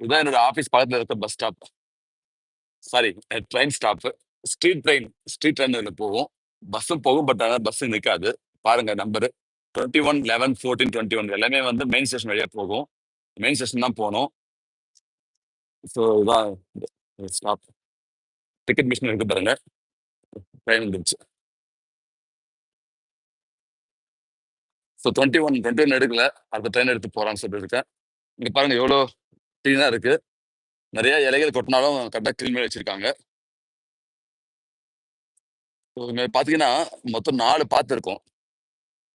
இதுதான் என்னோட ஆஃபீஸ் பக்கத்துல இருக்க bus stop. Sorry train stop street train street train இதுல போகும். பஸ்ஸும் போகும். பட் ஆனால் பஸ் நிற்காது பாருங்க நம்பரு. 21, 11, 14, 21 எல்லாமே வந்து மெயின் ஸ்டேஷன் வழியாக போகும். மெயின் ஸ்டேஷன் தான் போகணும் ஸோ இதான் ஸ்டாப். டிக்கெட் மிஷின் இருக்கு பாருங்க. ட்ரெயின் வந்துருச்சு. ஸோ 21, 21 எடுக்கல. அடுத்த ட்ரெயின் எடுத்து போகிறான்னு சொல்லியிருக்கேன் இங்கே பாருங்க எவ்வளோ க்ளீனாக இருக்கு. நிறைய இலைகள் கொட்டினாலும் கரெக்டாக க்ளீன் பண்ணி வச்சிருக்காங்க. பார்த்தீங்கன்னா, மொத்தம் நாலு பாத்து இருக்கும்.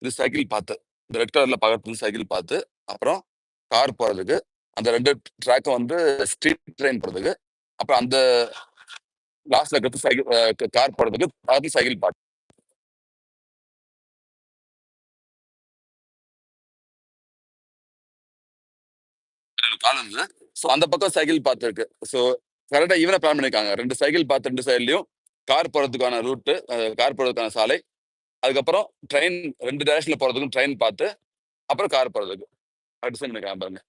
இது சைக்கிள் பாத்து. இந்த ரெட் கலரில் பார்க்கறதுக்கு சைக்கிள் பாத்து. அப்புறம் கார் போகிறதுக்கு அந்த ரெண்டு ட்ராக்கும் வந்து ஸ்ட்ரீட் ட்ரெயின் போகிறதுக்கு அப்புறம் அந்த லாஸ்ட்ல இருக்கிறது சைக்கிள் கார் போகிறதுக்கு பார்த்து சைக்கிள் பாட்டு கால் ஸோ அந்த பக்கம் சைக்கிள் பாத் இருக்கு. ஸோ கரெக்டாக ஈவனா பிளான் பண்ணியிருக்காங்க. ரெண்டு சைக்கிள் பாத் ரெண்டு சைட்லையும் கார் போகிறதுக்கான ரூட்டு, கார் போகிறதுக்கான சாலை. அதுக்கப்புறம் ட்ரெயின் ரெண்டு டேரக்ஷனில் போகிறதுக்கும் ட்ரெயின் பார்த்து அப்புறம் கார் போகிறதுக்கு டிசைன் பண்ணியிருக்காங்க பாருங்க.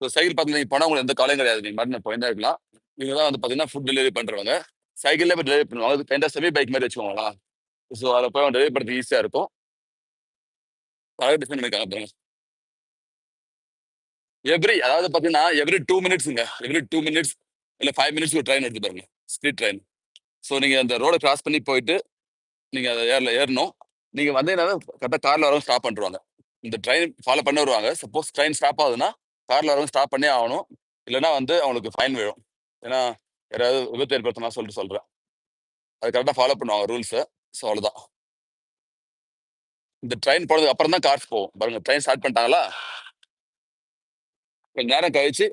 ஸோ சைக்கிள் பார்த்தீங்கன்னா நீங்கள் போனால் உங்களுக்கு எந்த காலையும் கிடையாது. நீங்கள் மறுநாள் போயின்னே இருக்கலாம். இவங்க தான் வந்து பார்த்தீங்கன்னா, ஃபுட் டெலிவரி பண்ணுறவங்க சைக்கிளில் போய் டெலிவரி பண்ணுவாங்க. அது செமி பைக் மாரி வச்சுக்கோங்களா ஸோ அதை போய் டெலிவரி பண்ணுறது ஈஸியாக இருக்கும். அழகா டிசைன் பண்ணியிருக்காங்க பாருங்க. எவ்ரி அதாவது பார்த்தீங்கன்னா, எவ்ரி டூ மினிட்ஸுங்க எவ்ரி டூ மினிட்ஸ் இல்ல ஃபைவ் மினிட்ஸ் ஒரு ட்ரெயின் எடுத்து பாருங்க. Street train. ஸோ நீங்க அந்த ரோடை கிராஸ் பண்ணி போயிட்டு, நீங்க அதை ஏர்ல ஏறணும். நீங்க வந்தீங்கன்னா கரெக்டாக கார்ல வரவங்க ஸ்டாப் பண்ணிருவாங்க. இந்த ட்ரெயின் ஃபாலோ பண்ண வருவாங்க. சப்போஸ் ட்ரெயின் ஸ்டாப் ஆகுதுன்னா, கார்ல வரவங்க ஸ்டாப் பண்ணே ஆகணும். இல்லைன்னா வந்து அவங்களுக்கு ஃபைன் விழும். ஏன்னா, யாராவது விபத்து ஏற்படுத்தினா சொல்லிட்டு சொல்றேன். அது கரெக்டாக ஃபாலோ பண்ணுவாங்க ரூல்ஸை ஸோ அவ்வளோதான். இந்த ட்ரெயின் போனதுக்கு அப்புறம் தான் கார்ஸ் போகும். பாருங்க ட்ரெயின் ஸ்டார்ட் பண்ணிட்டாங்களா? கொஞ்ச நேரம் கழிச்சு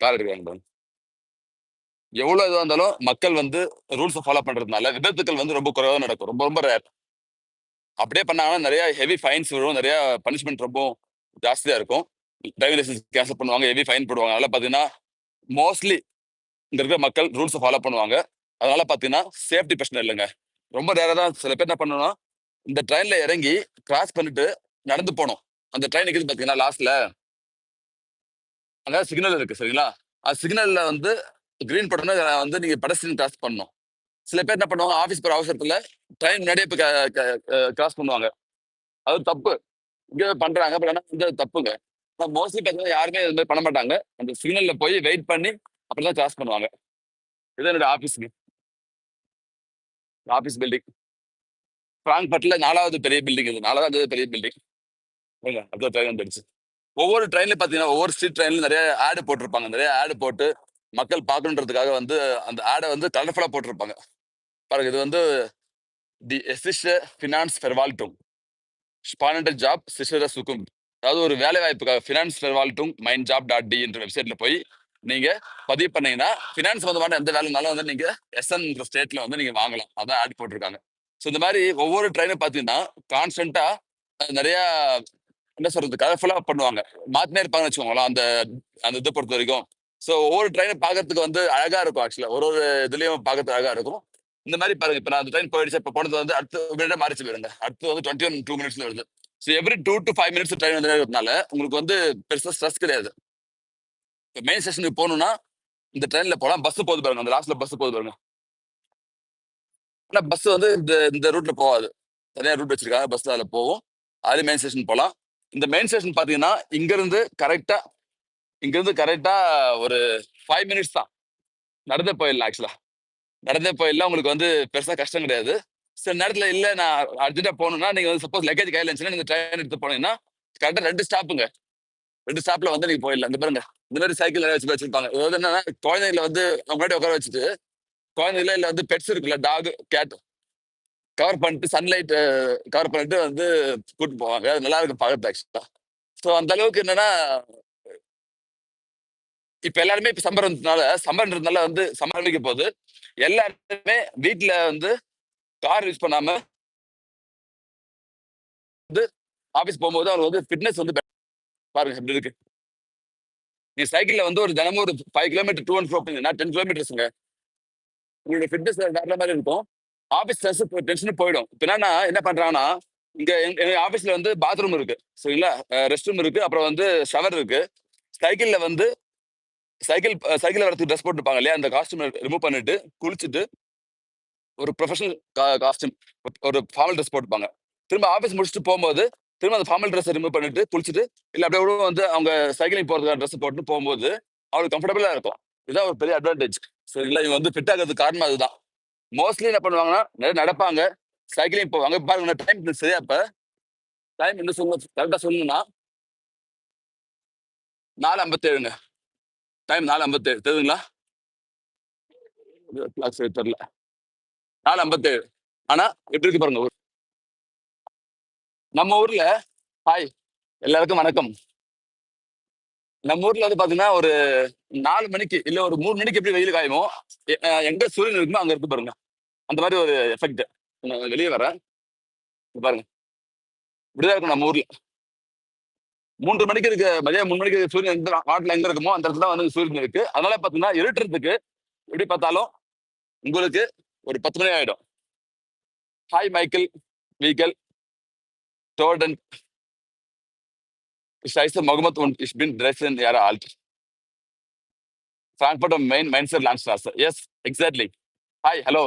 கார் எடுக்கிறாங்க பாருங்க. எவ்வளோ இதுவா இருந்தாலும் மக்கள் வந்து ரூல்ஸை ஃபாலோ பண்றதுனால விபத்துக்கள் வந்து ரொம்ப குறைவாக தான் நடக்கும். ரொம்ப ரொம்ப ரேர். அப்படியே பண்ணாங்கன்னா நிறையா ஹெவி ஃபைன்ஸ் வரும் நெறைய பனிஷ்மெண்ட் ரொம்ப ஜாஸ்தியா இருக்கும். டிரைவிங் லைசன்ஸ் கேன்சல் பண்ணுவாங்க. ஹெவி ஃபைன் போடுவாங்க. அதனால பார்த்தீங்கன்னா, மோஸ்ட்லி இங்கே இருக்கிற மக்கள் ரூல்ஸை ஃபாலோ பண்ணுவாங்க. அதனால பார்த்தீங்கன்னா, சேஃப்டி பிரச்சனை இல்லைங்க ரொம்ப நேரம் தான் சில பேர் என்ன பண்ணணும்னா, இந்த ட்ரெயினில் இறங்கி கிராஸ் பண்ணிட்டு நடந்து போனோம் அந்த ட்ரெயின் நிக்குது பார்த்தீங்கன்னா லாஸ்ட்ல. அங்கே சிக்னல் இருக்கு சரிங்களா? அது சிக்னலில் வந்து க்ரீன் பட்டன வந்து நீங்கள் பெடஸ்ட்ரியன் கிராஸ் பண்ணணும். சில பேர் என்ன பண்ணுவாங்க, ஆஃபீஸ் போகிற அவசரத்தில் ட்ரெயின் முன்னாடியே இப்போ க கிராஸ் பண்ணுவாங்க. அது தப்பு. இங்கே பண்ணுறாங்க பட் ஆனால் வந்து அது தப்புங்க. ஆனால் மோஸ்ட்லி பார்த்தீங்கன்னா, யாருமே இது மாதிரி பண்ண மாட்டாங்க. அந்த சிக்னலில் போய் வெயிட் பண்ணி அப்புறம் தான் கிராஸ் பண்ணுவாங்க. இது என்னோட ஆஃபீஸுக்கு ஆஃபீஸ் பில்டிங். ஃப்ராங்க்பட்டில் நாலாவது பெரிய பில்டிங் இது. நாலாவது பெரிய பில்டிங். அதுதான் அடுத்த ட்ரெயின் வந்துடுச்சு. ஒவ்வொரு ட்ரெயின்லயும் பார்த்தீங்கன்னா, ஒவ்வொரு ஸ்ட்ரீட் ட்ரெயின்லயும் நிறைய ஆடு போட்டிருப்பாங்க. நிறைய ஆடு போட்டு மக்கள் பார்க்கணுன்றதுக்காக வந்து அந்த ஆடை வந்து கலர்ஃபுல்லாக போட்டிருப்பாங்க. பாருங்க இது வந்து தி எஸ்ஸிஸ்che Finanzverwaltung. Spannende ஜாப் சிஷர சுக்கும் அதாவது ஒரு வேலை வாய்ப்புக்காக ஃபினான்ஸ் ஃபெர்வால்டும் மைண்ட் ஜாப் டாட் டி என்ற வெப்சைட்ல போய் நீங்க பதிவு பண்ணீங்கன்னா, ஃபினான்ஸ் சம்மந்தமான எந்த வேலைனாலும் வந்து நீங்க எஸ்என்ன்ற ஸ்டேட்ல வந்து நீங்க வாங்கலாம். அதான் ஆட் போட்டிருக்காங்க. ஸோ இந்த மாதிரி ஒவ்வொரு ட்ரெயினும் பார்த்தீங்கன்னா, கான்ஸ்டன்ட்டா நிறைய என்ன சொல்றது கலர்ஃபுல்லா பண்ணுவாங்க. மாத்தினே இருப்பாங்கன்னு வச்சுக்கோங்களேன். அந்த அந்த இதை பொறுத்த வரைக்கும் ஸோ ஒவ்வொரு ட்ரெயினும் பார்க்கறதுக்கு வந்து அழகா இருக்கும் ஆக்சுவலா. ஒரு ஒரு இதுலயும் பார்க்கறதுக்கு அழகா இருக்கும். இந்த மாதிரி பாருங்க. இப்ப நான் அந்த ட்ரெயின் போயிடுச்சு. இப்ப போனது வந்து அடுத்து மினிட்டா மாறிச்சு போயிருங்க அடுத்து வந்து 21, 2 மினிட்ஸ்ல வருது. So every two to five minutes train வந்துட்டே இருக்கிறதுனால, உங்களுக்கு வந்து பெருசாக ஸ்ட்ரெஸ் கிடையாது. இப்போ மெயின் ஸ்டேஷனுக்கு போகணும்னா இந்த ட்ரெயினில் போகலாம் பஸ் போகுது பாருங்க. அந்த லாஸ்ட்ல பஸ் போகுது பாருங்க. ஆனால் பஸ் வந்து இந்த இந்த ரூட்ல போகாது. தனியாக ரூட் வச்சிருக்காங்க. பஸ் அதில் போகும். அது மெயின் ஸ்டேஷன் போகலாம் இந்த மெயின் ஸ்டேஷன் பார்த்தீங்கன்னா, இங்கேருந்து கரெக்டாக இங்கேருந்து கரெக்டாக ஒரு ஃபைவ் மினிட்ஸ் தான். நடந்தே போயிடலாம் ஆக்சுவலாக நடந்தே போயிடலாம். உங்களுக்கு வந்து பெருசாக கஷ்டம் கிடையாது. சில நேரத்தில் இல்லை நான் அர்ஜென்ட்டாக போகணும்னா நீங்கள் வந்து சப்போஸ் லக்கேஜ் கையில இருந்துச்சுன்னா, நீங்கள் ட்ரெயின் எடுத்து போனீங்கன்னா, கரெக்டாக ரெண்டு ஸ்டாப்புங்க. ரெண்டு ஸ்டாப்பில் வந்து நீங்கள் போயிடலாம். இந்த பாருங்க. இந்த மாதிரி சைக்கிள் நெறைய வச்சு வச்சிருப்பாங்க. அதாவது என்னன்னா, குழந்தைங்களை வந்து அவங்க முன்னாடி உட்கார வச்சுட்டு, குழந்தைகள இல்லை வந்து பெட்ஸ் இருக்குல்ல டாக், கேட் கவர் பண்ணிட்டு சன்லைட் கவர் பண்ணிட்டு வந்து கூட்டிட்டு போவாங்க. அது நல்லா இருக்கும் பார்க்கறது ஆக்சுவலா. ஸோ அந்த அளவுக்கு என்னன்னா இப்ப எல்லாருமே இப்ப சம்மர்ன்றதுனால சம்மர்ன்றதுனால வந்து சம்மர் போகுது எல்லாருமே வீட்ல வந்து கார் யூஸ் பண்ணாம வந்து ஆஃபீஸ் போகும்போது அவங்களுக்கு வந்து ஃபிட்னஸ் வந்து பாருங்க எப்படி இருக்கு. நீ சைக்கிள்ல வந்து ஒரு தினமும் ஒரு five kilometre two and four ten கிலோமீட்டர்ஸுங்க உங்களுடைய ஃபிட்னஸ் வேற மாதிரி இருக்கும். ஆஃபீஸ் ஸ்ட்ரெஸ் டென்ஷன் போயிடும். இப்ப என்னன்னா என்ன பண்றாங்கன்னா, இங்க எங் எங்க ஆஃபீஸ்ல வந்து பாத்ரூம் இருக்கு. சரிங்களா? ரெஸ்ட் ரூம் இருக்கு. அப்புறம் வந்து ஷவர் இருக்கு. சைக்கிள்ல வந்து சைக்கிள் சைக்கிள் வரத்துக்கு ட்ரெஸ் போட்டுருப்பாங்க இல்லையா அந்த காஸ்டியூம் ரிமூவ் பண்ணிட்டு குளிச்சுட்டு ஒரு ப்ரொஃபஷனல் காஸ்டியூம் ஒரு ஃபார்மல் ட்ரெஸ் போட்டுப்பாங்க திரும்ப ஆஃபீஸ் முடிச்சுட்டு போகும்போது திரும்ப அந்த ஃபார்மல் ட்ரெஸ்ஸை ரிமூவ் பண்ணிட்டு குளிச்சுட்டு இல்லை அப்படியே கூட வந்து அவங்க சைக்கிளிங் போகிறதுக்கான ட்ரெஸ் போட்டு போகும்போது அவங்களுக்கு கம்ஃபர்டபுளாக இருக்கும் இதுதான் ஒரு பெரிய அட்வான்டேஜ் சரிங்களா இவங்க வந்து ஃபிட் ஆகிறதுக்கு காரணம் அதுதான் மோஸ்ட்லி என்ன பண்ணுவாங்கன்னா நிறைய நடப்பாங்க. சைக்கிளிங் போவாங்க பாருங்க டைம் சரியா இப்ப. டைம் என்ன சொல்லணும் கரெக்டாக சொல்லணும்னா நாலு ஐம்பத்தேழுங்க. டைம் நாலு ஐம்பத்தேழு தெரியுதுங்களா? கிளாக் தெரில நாலு ஐம்பத்தேழு. ஆனா எப்படி இருக்கு பாருங்க ஊர். நம்ம ஊர்ல ஹாய் எல்லாருக்கும் வணக்கம். நம்ம ஊர்ல வந்து பாத்தீங்கன்னா ஒரு நாலு மணிக்கு இல்ல ஒரு மூணு மணிக்கு எப்படி வெயில் காயுமோ எங்க சூரியன் இருக்குமோ அங்க இருக்கு பாருங்க. அந்த மாதிரி ஒரு எஃபெக்ட் நான் வெளியே வரேன். பாருங்க. இப்படிதான் இருக்கும் நம்ம ஊர்ல. மூன்று மணிக்கு இருக்கு மதியம் மூணு மணிக்கு சூரியன் எந்த நாட்டுல எங்க இருக்குமோ அந்த இடத்துல தான் வந்து சூரியன் இருக்கு. அதனால பாத்தீங்கன்னா இருட்டுறதுக்கு எப்படி பார்த்தாலும் உங்களுக்கு ஒரு பத்து மணி ஆயிடும். ஹாய் மைக்கேல் வீக்கல் டோர்டன் Ich heiße Mohammed und ich bin 13 Jahre alt. Frankfurt மெயின் மைன்சர் lance yes exactly hi hello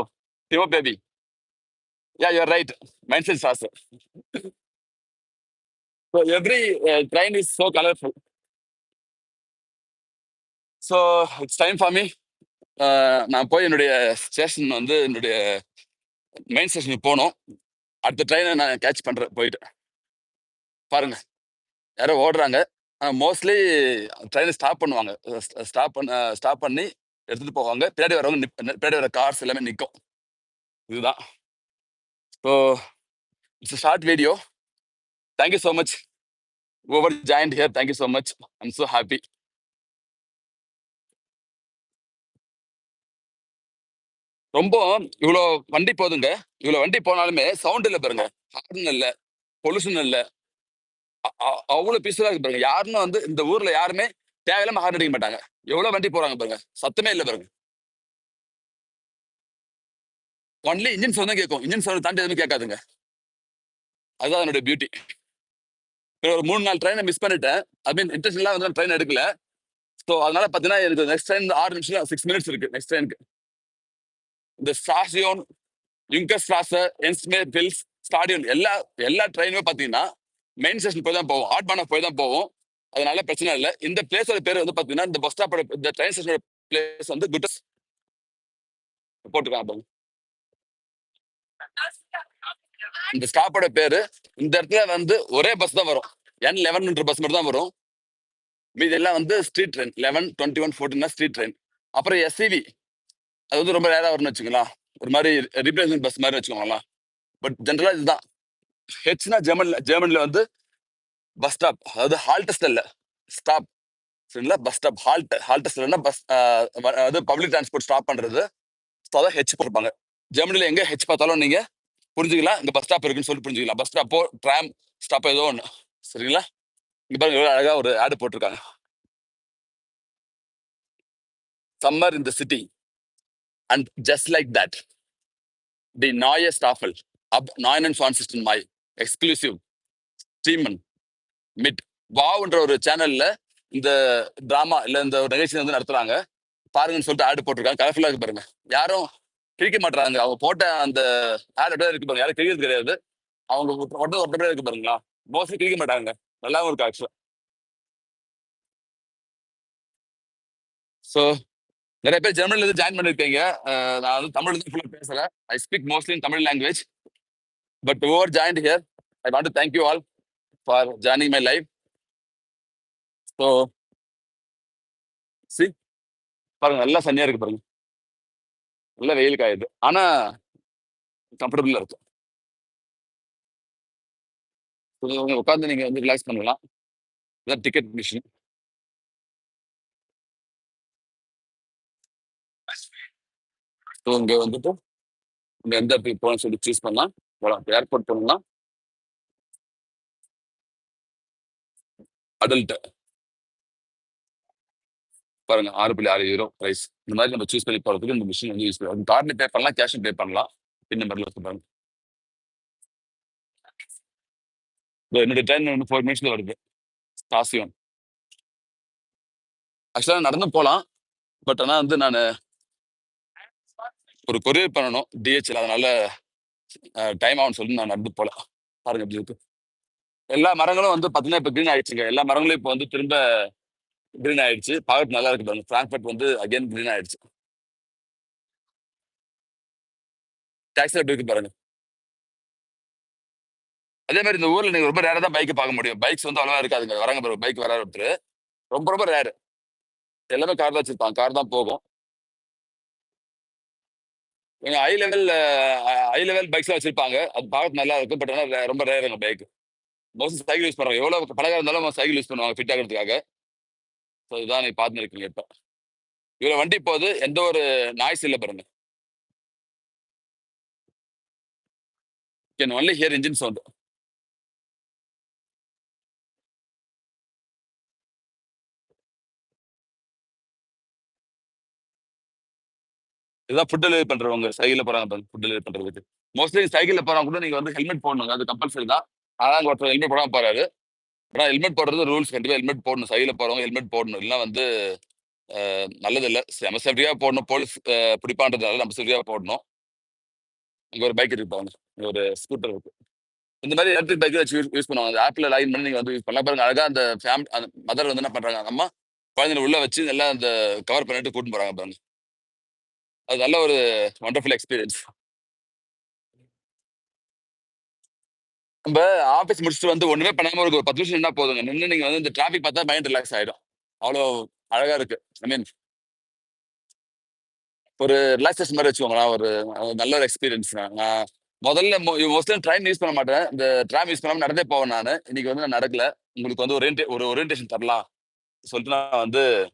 hello. Baby baby. Yeah, you're right. Mainzer Straße. So every uh, train is so colorful. So it's time for me நான் போய் என்னுடைய station வந்து என்னுடைய main ஸ்டேஷனுக்கு போகணும் அடுத்த ட்ரெயினை நான் கேட்ச் பண்ணுறேன் போயிட்டு பாருங்க யாரோ ஓடுறாங்க மோஸ்ட்லி ட்ரெயினை ஸ்டாப் பண்ணுவாங்க ஸ்டாப் பண்ண ஸ்டாப் பண்ணி எடுத்துகிட்டு போவாங்க பின்னாடி வரவங்க நிப் பின்னாடி வர கார்ஸ் எல்லாமே நிற்கும் இதுதான். So it's short video thank you so much over joint here thank you so much I'm so happy ரொம்ப இவ்வளோ வண்டி போதுங்க. இவ்வளோ வண்டி போனாலுமே சவுண்ட் இல்லை பாருங்க. ஹார்ன் இல்லை பொல்யூஷன் இல்லை. அவ்வளோ பீஸ்ஃபுல்லாக அவ்வளவு இருக்கு பாருங்க. யாருன்னு வந்து இந்த ஊர்ல யாருமே தேவையில்லாம ஹார்ன் அடிக்க மாட்டாங்க. எவ்வளவு வண்டி போறாங்க பாருங்க. சத்தமே இல்லை பாருங்க. ஒன்லி இன்ஜின் சவுண்ட் தான் கேட்கும் இன்ஜின் சவுண்ட் தாண்டி எதுவுமே கேட்காதுங்க. அதுதான் என்னோட பியூட்டி ஒரு மூணு நாள் ட்ரெயினை மிஸ் பண்ணிட்டேன். ஐ மீன் இன்டர்ஷனலாக வந்து ட்ரெயின் எடுக்கல. ஸோ அதனால பார்த்தீங்கன்னா எனக்கு நெக்ஸ்ட் ட்ரெயின் ஆறு நிமிஷம் சிக்ஸ் மினிட்ஸ் இருக்கு நெக்ஸ்ட் ட்ரெயினுக்கு இந்த ஸ்டாசியோன் யுங்கர் ஸ்ட்ராசர் என்ஸ்மே பில்ஸ் ஸ்டாடியோன் எல்லா எல்லா ட்ரெயினுமே பார்த்தீங்கன்னா மெயின் ஸ்டேஷன் போய் தான் போவோம். ஆட்பானா போய் தான் போவோம். அதனால பிரச்சனை இல்லை. இந்த பிளேஸோட பேர் வந்து பார்த்தீங்கன்னா இந்த பஸ் ஸ்டாப்போட இந்த ட்ரெயின் ஸ்டேஷனோட பிளேஸ் வந்து குட்டஸ் போட்டுக்கலாம் பாருங்க. இந்த ஸ்டாப்போட பேரு இந்த இடத்துல வந்து ஒரே பஸ் தான் வரும். என் லெவன்ன்ற பஸ் மட்டும் தான் வரும். மீதி எல்லாம் வந்து street train eleven twenty one fourteen street train அப்புறம் எஸ்சிவி அது வந்து ரொம்ப ரேராக வரும்னு வச்சுக்கலாம் ஒரு மாதிரி ரீப்ளேஸ்மெண்ட் பஸ் மாதிரி வச்சுக்கோங்களா பட் ஜென்ரலாக இதுதான். ஹெச்னா ஜெர்மன்ல ஜெர்மனில் வந்து பஸ் ஸ்டாப் அதாவது ஹால்டஸ்ட் இல்லை ஸ்டாப் சரிங்களா? பஸ் ஸ்டாப் ஹால்ட் ஹால்டஸ்ட் இல்லைன்னா பஸ் அதாவது பப்ளிக் டிரான்ஸ்போர்ட் ஸ்டாப் பண்ணுறது ஸோ அதான் ஹெச் போட்டிருப்பாங்க. ஜெர்மனியில் எங்கே ஹெச் பார்த்தாலும் நீங்கள் புரிஞ்சுக்கலாம். இங்கே பஸ் ஸ்டாப் இருக்குன்னு சொல்லி புரிஞ்சுக்கலாம். பஸ் ஸ்டாப்போ ட்ராம் ஸ்டாப்போ ஏதோ ஒன்று சரிங்களா? இங்கே பாருங்க எவ்வளவு அழகாக ஒரு ஆடு போட்டிருக்காங்க. Summer in the city and just like that the நாய ஸ்டாஃபல் அப் நாயன் அண்ட் ஃபான் சிஸ்டன் மை எக்ஸ்க்ளூசிவ் ஸ்டீமன் மிட் வாவ்ன்ற ஒரு சேனல்ல இந்த டிராமா இல்லை இந்த ஒரு நிகழ்ச்சி வந்து நடத்துறாங்க. பாருங்கன்னு சொல்லிட்டு ஆடு போட்டிருக்காங்க. கலர்ஃபுல்லா இருக்கு பாருங்க. யாரும் கிழிக்க மாட்டாங்க அவங்க போட்ட அந்த ஆட் அப்படியே இருக்கு பாருங்க. யாரும் கிழிக்கிறது கிடையாது. அவங்க ஒட்டது ஒட்டப்படியே இருக்கு பாருங்களா? மோஸ்ட்லி கிழிக்க மாட்டாங்க. நல்லாவும் இருக்கு ஆக்சுவலா ஸோ நிறைய பேர் ஜெர்மனில இருந்து ஜாயின் பண்ணிருக்கீங்க. நான் வந்து தமிழ் தான் ஃபுல்லாக பேசுறேன் I speak mostly in Tamil language but over joint here I want to thank you all for joining my life so see பாருங்க நல்லா சன்னியா இருக்கு பாருங்க. நல்ல வெயில் காயுது ஆனா கம்ஃபர்டபுளா இருக்கும். உட்காந்து நீங்க வந்து ரிலாக்ஸ் பண்ணலாம். இதான் டிக்கெட் மிஷின் ஸோ இங்கே வந்துட்டு எந்த இடத்துக்கு போகணும்னு சொல்லி சூஸ் பண்ணலாம். போகலாம் ஏர்போர்ட் போகணும்னா அடல்ட்டு பாருங்க ஆறு புள்ளி ஆறு யூரோ பிரைஸ் இந்த மாதிரி நம்ம சூஸ் பண்ணி போறதுக்கு இந்த மிஷின் வந்து யூஸ் பண்ணுவோம் கார்டு பே பண்ணலாம் கேஷ் பே பண்ணலாம். பின் நம்பர்ல இருக்கு பாருங்க. என்னுடைய ட்ரெயின் வந்து ஃபோர் மினிட்ஸ்ல வருது. ஸ்டாசியோன் ஆக்சுவலாக நடந்து போகலாம் பட் ஆனால் வந்து நான் ஒரு கொரியர் பண்ணணும். டிஹெச்ல அதனால டைம் ஆகும்னு சொல்லிட்டு நான் நடந்து போகலாம் பாருங்க எப்படி இருக்கு. எல்லா மரங்களும் வந்து பார்த்தீங்கன்னா இப்போ க்ரீன் ஆயிடுச்சுங்க. எல்லா மரங்களும் இப்போ வந்து திரும்ப கிரீன் ஆயிடுச்சு. பார்க்க நல்லா இருக்கு பாருங்க. ஃப்ராங்க்ஃபர்ட் வந்து அகைன் கிரீன் ஆயிடுச்சு. டாக்ஸில் எப்படி இருக்கு பாருங்க. அதே மாதிரி இந்த ஊர்ல நீங்க ரொம்ப ரேரா தான் பைக்கு பார்க்க முடியும். பைக்ஸ் வந்து அவ்வளவா இருக்காதுங்க. வராங்க பாருங்க. பைக் வராரு ஒருத்தர் ரொம்ப ரொம்ப ரேரு எல்லாமே கார் தான் வச்சிருப்பாங்க. கார் தான் போகும். கொஞ்சம் ஹை லெவல் ஹை லெவல் பைக்ஸ்லாம் வச்சிருப்பாங்க. அது பார்க்க நல்லா இருக்கும். பட் ஆனால் ரொம்ப ரேருங்க பைக் மோஸ்ட்லி சைக்கிள் யூஸ் பண்ணுறாங்க எவ்வளோ பழகாக இருந்தாலும் சைக்கிள் யூஸ் பண்ணுவாங்க ஃபிட் ஆகிறதுக்காக. ஸோ இதுதான் நீ பார்த்துன்னு இப்போ. இவர வண்டி போகுது எந்த ஒரு நாய்ஸ் இல்லை பாருங்க. Can only hear engine sound இதுதான் ஃபுட் டெலிவரி பண்றவங்க சைக்கிளில் போறாங்க ஃபுட் டெலிவரி பண்றதுக்கு. மோஸ்ட்லி சைக்கிளில் போறவங்க கூட நீங்க வந்து ஹெல்மெட் போடணுங்க அது கம்பல்சரி தான். ஆனால் ஒருத்தர் ஹெல்மெட் போடாம போறாரு. ஆனால் ஹெல்மெட் போடுறது ரூல்ஸ் கண்டிப்பாக ஹெல்மெட் போடணும். சைக்கிளில் போறவங்க ஹெல்மெட் போடணும். இல்லை வந்து நல்லது இல்லை நம்ம சேஃப்டியாக போடணும். போலீஸ் பிடிப்பான்றதுனால நம்ம சேஃப்டியாக போடணும். இங்கே ஒரு பைக் இருக்கு பாருங்க. ஒரு ஸ்கூட்டர் இருக்கு. இந்த மாதிரி எலக்ட்ரிக் பைக் வச்சு யூஸ் யூஸ் பண்ணுவாங்க. அந்த ஆப்பில் லைன் பண்ணி நீங்க வந்து யூஸ் பண்ணலாம். பாருங்க அழகா அந்த ஃபேமிலி அந்த மதர் வந்து என்ன பண்றாங்க? அந்த அம்மா குழந்தைங்க உள்ள வச்சு நல்லா அந்த கவர் பண்ணிட்டு கூட்டிட்டு போறாங்க பாருங்க. அது நல்ல ஒரு ஒண்டர்ஃபுல் எக்ஸ்பீரியன்ஸ் நம்ம ஆஃபீஸ் முடிச்சுட்டு வந்து ஒண்ணுமே பண்ணாம ஒரு பத்து நிமிஷம் என்ன போதுங்க. நின்று நீங்க வந்து இந்த டிராஃபிக் பார்த்தா மைண்ட் ரிலாக்ஸ் ஆயிடும். அவ்வளோ அழகா இருக்கு. ஐ மீன் ஒரு ரிலாக்ஸேஷன் மாதிரி வச்சுக்கோங்களேன். ஒரு நல்ல ஒரு எக்ஸ்பீரியன்ஸ் நான் முதல்ல மோஸ்ட்லி ட்ரெயின் யூஸ் பண்ண மாட்டேன். இந்த ட்ராம் யூஸ் பண்ணாம நடந்தே போவேன் நான். இன்னைக்கு வந்து நான் நடக்கல. உங்களுக்கு வந்து ஒரு ஒரு ஓரியன்டேஷன் தரலாம் சொல்லிட்டு நான் வந்து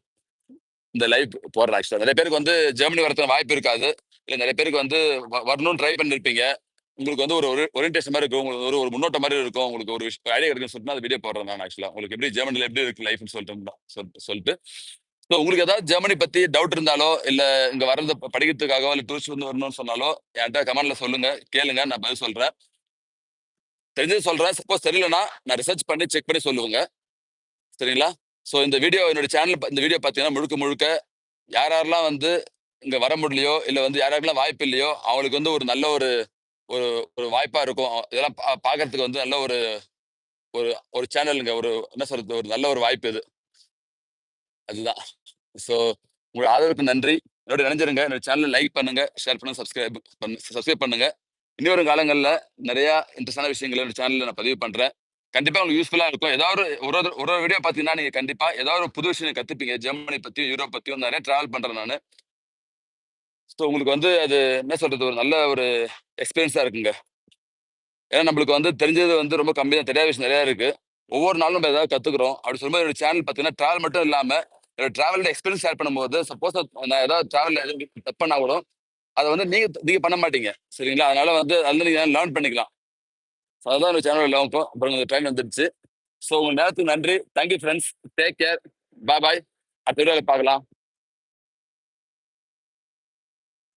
இந்த லைவ் போடுறேன் ஆக்சுவலாக நிறைய பேருக்கு வந்து ஜெர்மனி வரத்துக்கு வாய்ப்பு இருக்காது. இல்லை நிறைய பேருக்கு வந்து வ- வரணும்னு ட்ரை பண்ணிருப்பீங்க. உங்களுக்கு வந்து ஒரு ஓரியன்டேஷன் மாதிரி இருக்கும். உங்களுக்கு ஒரு ஒரு முன்னோட்டம் மாதிரி இருக்கும். உங்களுக்கு ஒரு ஐடியா இருக்குன்னு சொல்லிட்டு அந்த வீடியோ போடுறேன் நான் ஆக்சுவலாக உங்களுக்கு எப்படி ஜெர்மனியில் எப்படி இருக்கு லைஃப்னு சொல்லிட்டு சொல்லிட்டு சொல்லிட்டு. ஸோ உங்களுக்கு ஏதாவது ஜெர்மனி பத்தி டவுட் இருந்தாலோ இல்ல இங்க வர்றது படிக்கிறதுக்காகவோ இல்ல டூரிஸ்ட் வந்து வரணும்னு சொன்னாலோ என்கிட்ட கமெண்ட்ல சொல்லுங்க. கேளுங்க. நான் பதில் சொல்றேன். தெரிஞ்சது சொல்றேன். சப்போஸ் தெரியலனா நான் ரிசர்ச் பண்ணி செக் பண்ணி சொல்லுவேங்க. சரிங்களா? ஸோ இந்த வீடியோ என்னோட சேனல் இந்த வீடியோ பார்த்தீங்கன்னா முழுக்க முழுக்க யார் யாரெல்லாம் வந்து இங்க வர முடியலையோ இல்ல வந்து யார் யாருக்கெல்லாம் வாய்ப்பு இல்லையோ அவங்களுக்கு வந்து ஒரு நல்ல ஒரு ஒரு ஒரு வாய்ப்பா இருக்கும். இதெல்லாம் பா- பார்க்கறதுக்கு வந்து நல்ல ஒரு ஒரு ஒரு சேனலுங்க. ஒரு என்ன சொல்றது? ஒரு நல்ல ஒரு வாய்ப்பு இது. அதுதான். ஸோ உங்களோட ஆதரவுக்கு நன்றி. என்னோட நினைஞ்சிருங்க என்னோட சேனலை லைக் பண்ணுங்க. ஷேர் பண்ணுங்க. சப்ஸ்கிரைப் பண்ணு சப்ஸ்கிரைப் பண்ணுங்க. இன்னொரு காலங்களில் நிறையா இன்ட்ரெஸ்டான விஷயங்கள் என்னோட சேனலில் நான் பதிவு பண்றேன். கண்டிப்பா உங்களுக்கு யூஸ்ஃபுல்லா இருக்கும். ஏதாவது ஒரு ஒரு வீடியோ பார்த்தீங்கன்னா நீங்க கண்டிப்பா ஏதாவது ஒரு புது விஷயம் கத்துப்பீங்க. ஜெர்மனி பத்தியும் யூரோப் பத்தியும் நிறைய டிராவல் பண்றேன் நான். ஸோ உங்களுக்கு வந்து அது என்ன சொல்கிறது ஒரு நல்ல ஒரு எக்ஸ்பீரியன்ஸாக இருக்குங்க. ஏன்னா நம்மளுக்கு வந்து தெரிஞ்சது வந்து ரொம்ப கம்மி தான். தெரியாத விஷயம் நிறையா இருக்குது ஒவ்வொரு நாளும் நம்ம ஏதாவது கற்றுக்குறோம் அப்படி சொல்லும்போது என்னோட சேனல் பார்த்தீங்கன்னா ட்ராவல் மட்டும் இல்லாமல் என்னோட டிராவலோட எக்ஸ்பீரியன்ஸ் ஷேர் பண்ணும்போது சப்போஸ் நான் ஏதாவது டிராவல் தப்பு பண்ணா கூட அதை வந்து நீங்கள் நீங்க பண்ண மாட்டீங்க. சரிங்களா? அதனால வந்து அதில் நீங்கள் லேர்ன் பண்ணிக்கலாம். ஸோ அதுதான் என்னோட சேனல் லோகம் அப்புறம் இந்த டைம் வந்துடுச்சு ஸோ உங்கள் நேரத்துக்கு நன்றி. Thank you friends take care bye bye அடுத்த வீடியோவில் பார்க்கலாம்.